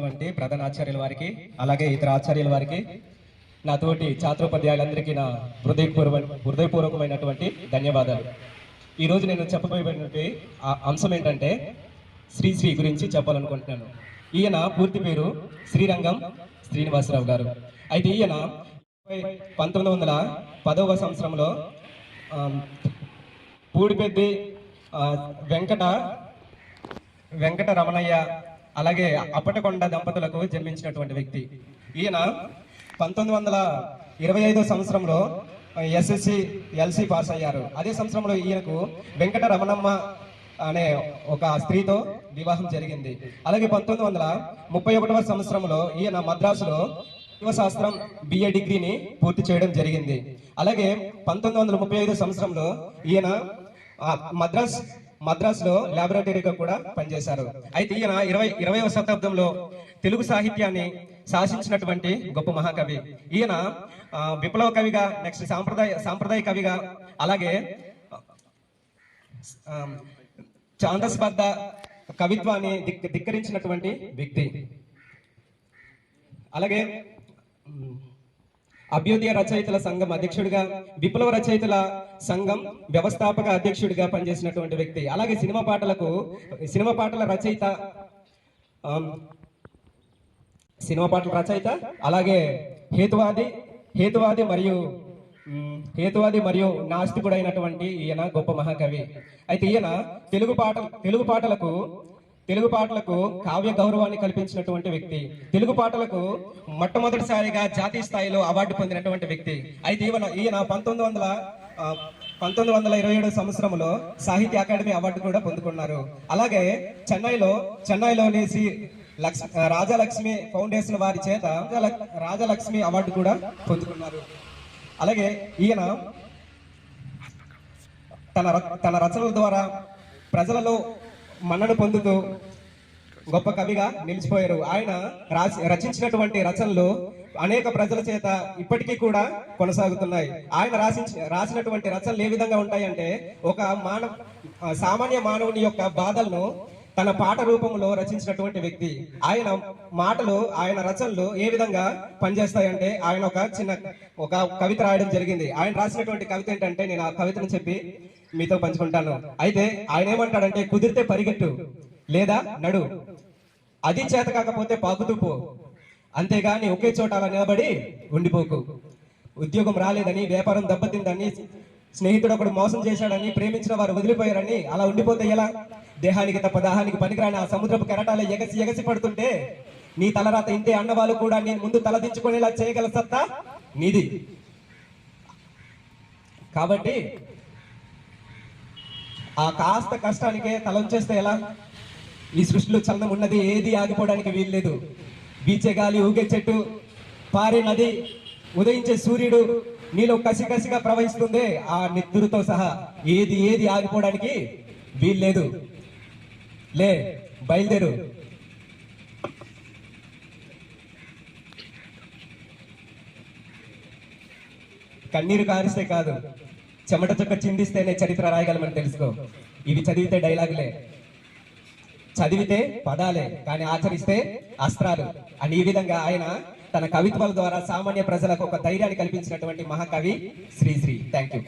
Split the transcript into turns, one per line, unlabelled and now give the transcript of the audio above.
వంటి ప్రధాన ఆచార్యుల వారికి అలాగే ఇతర ఆచార్యుల వారికి నా తోటి ఛాత్రోపాధ్యాయులందరికీ నా హృదయపూర్వ హృదయపూర్వకమైనటువంటి ధన్యవాదాలు. ఈరోజు నేను చెప్పబోయేటువంటి అంశం ఏంటంటే శ్రీశ్రీ గురించి చెప్పాలనుకుంటున్నాను. ఈయన పూర్తి పేరు శ్రీరంగం శ్రీనివాసరావు గారు. అయితే ఈయన పంతొమ్మిది వందల పదవ సంవత్సరంలో పూడిపెద్ది వెంకట వెంకట రమణయ్య అలాగే అప్పటకొండ దంపతులకు జన్మించినటువంటి వ్యక్తి. ఈయన పంతొమ్మిది వందల ఇరవై ఐదో సంవత్సరంలో ఎస్ఎస్సి ఎల్సి పాస్ అయ్యారు. అదే సంవత్సరంలో ఈయనకు వెంకట రమణమ్మ అనే ఒక స్త్రీతో వివాహం జరిగింది. అలాగే పంతొమ్మిది వందల ముప్పై ఒకటవ సంవత్సరంలో ఈయన మద్రాసులో జీవశాస్త్రం బిఏ డిగ్రీని పూర్తి చేయడం జరిగింది. అలాగే పంతొమ్మిది వందల ముప్పై ఐదు సంవత్సరంలో ఈయన మద్రాస్ మద్రాసులో లాబొరేటరీగా కూడా పనిచేశారు. అయితే ఈయన ఇరవై ఇరవైవ శతాబ్దంలో తెలుగు సాహిత్యాన్ని శాసించినటువంటి గొప్ప మహాకవి. ఈయన విప్లవ కవిగా నెక్స్ట్ సాంప్రదాయ సాంప్రదాయ కవిగా అలాగే చాందస్పర్ధ ఛాందస్బద్ధ కవిత్వాన్ని ధిక్ ధిక్కరించినటువంటి వ్యక్తి. అలాగే అభ్యుదయ రచయితల సంఘం అధ్యక్షుడిగా విప్లవ రచయితల సంఘం వ్యవస్థాపక అధ్యక్షుడిగా పనిచేసినటువంటి వ్యక్తి. అలాగే సినిమా పాటలకు సినిమా పాటల రచయిత సినిమా పాటల రచయిత అలాగే హేతువాది హేతువాది మరియు హేతువాది మరియు నాస్తికుడైనటువంటి ఈయన గొప్ప మహాకవి. అయితే ఈయన తెలుగు పాట తెలుగు పాటలకు తెలుగు పాటలకు కావ్య గౌరవాన్ని కల్పించినటువంటి వ్యక్తి. తెలుగు పాటలకు మొట్టమొదటిసారిగా జాతీయ స్థాయిలో అవార్డు పొందినటువంటి వ్యక్తి. అయితే ఈయన ఈయన పంతొమ్మిది వందల పంతొమ్మిది వందల ఇరవై ఏడు సంవత్సరంలో సాహిత్య అకాడమీ అవార్డు కూడా పొందుకున్నారు. అలాగే చెన్నైలో చెన్నైలోని శ్రీ లక్ష్మి రాజలక్ష్మి ఫౌండేషన్ వారి చేత రాజలక్ష్మి అవార్డు కూడా పొందుకున్నారు. అలాగే ఈయన తన ర- తన రచనల ద్వారా ప్రజలలో మన్నడు పొందుతూ గొప్ప కవిగా నిలిచిపోయారు. ఆయన రాసి రచించినటువంటి రచనలు అనేక ప్రజల చేత ఇప్పటికీ కూడా కొనసాగుతున్నాయి. ఆయన రాసి రాసినటువంటి రచనలు ఏ విధంగా ఉంటాయంటే ఒక మానవ సామాన్య మానవుని యొక్క బాధలను తన పాట రూపంలో రచించినటువంటి వ్యక్తి. ఆయన మాటలు ఆయన రచనలు ఏ విధంగా పనిచేస్తాయంటే ఆయన ఒక చిన్న ఒక కవిత రాయడం జరిగింది. ఆయన రాసినటువంటి కవిత ఏంటంటే నేను ఆ కవితను చెప్పి మీతో పంచుకుంటాను. అయితే ఆయన ఏమంటాడంటే కుదిరితే పరిగెట్టు. లేదా నడు. అది చేత కాకపోతే పాకుతూ పో. అంతేగాని ఒకే చోట అలా నిలబడి ఉండిపోకు. ఉద్యోగం రాలేదని వ్యాపారం దెబ్బతిందని స్నేహితుడు ఒకడు మోసం చేశాడని ప్రేమించిన వారు వదిలిపోయారని అలా ఉండిపోతే ఎలా? దేహానికి తప్ప దాహానికి పనికిరాని ఆ సముద్రపు కెరటాలు ఎగసి ఎగసి పడుతుంటే నీ తలరాత ఇంతే అన్నవాళ్ళు కూడా నేను ముందు తలదించుకునేలా చేయగల సత్తా నీది. కాబట్టి ఆ కాస్త కష్టానికే తలంచేస్తే ఎలా? ఈ సృష్టిలో చలనం ఉన్నది ఏది ఆగిపోవడానికి వీల్లేదు. బీచే గాలి ఊగే చెట్టు పారే నది ఉదయించే సూర్యుడు నీలో కసి కసిగా ప్రవహిస్తుంది ఆ నిద్రతో సహా ఏది ఏది ఆగిపోవడానికి వీల్లేదు. లే బయలుదేరు. కన్నీరు కారిస్తే కాదు. చెమట చుక్క చిందిస్తేనే చరిత్ర రాయగలమని తెలుసుకో. ఇవి చదివితే డైలాగులే. చదివితే పదాలే కానీ ఆచరిస్తే అస్త్రాలు. అని ఈ విధంగా ఆయన తన కవిత్వాల ద్వారా సామాన్య ప్రజలకు ఒక ధైర్యాన్ని కల్పించినటువంటి మహాకవి శ్రీశ్రీ. Thank you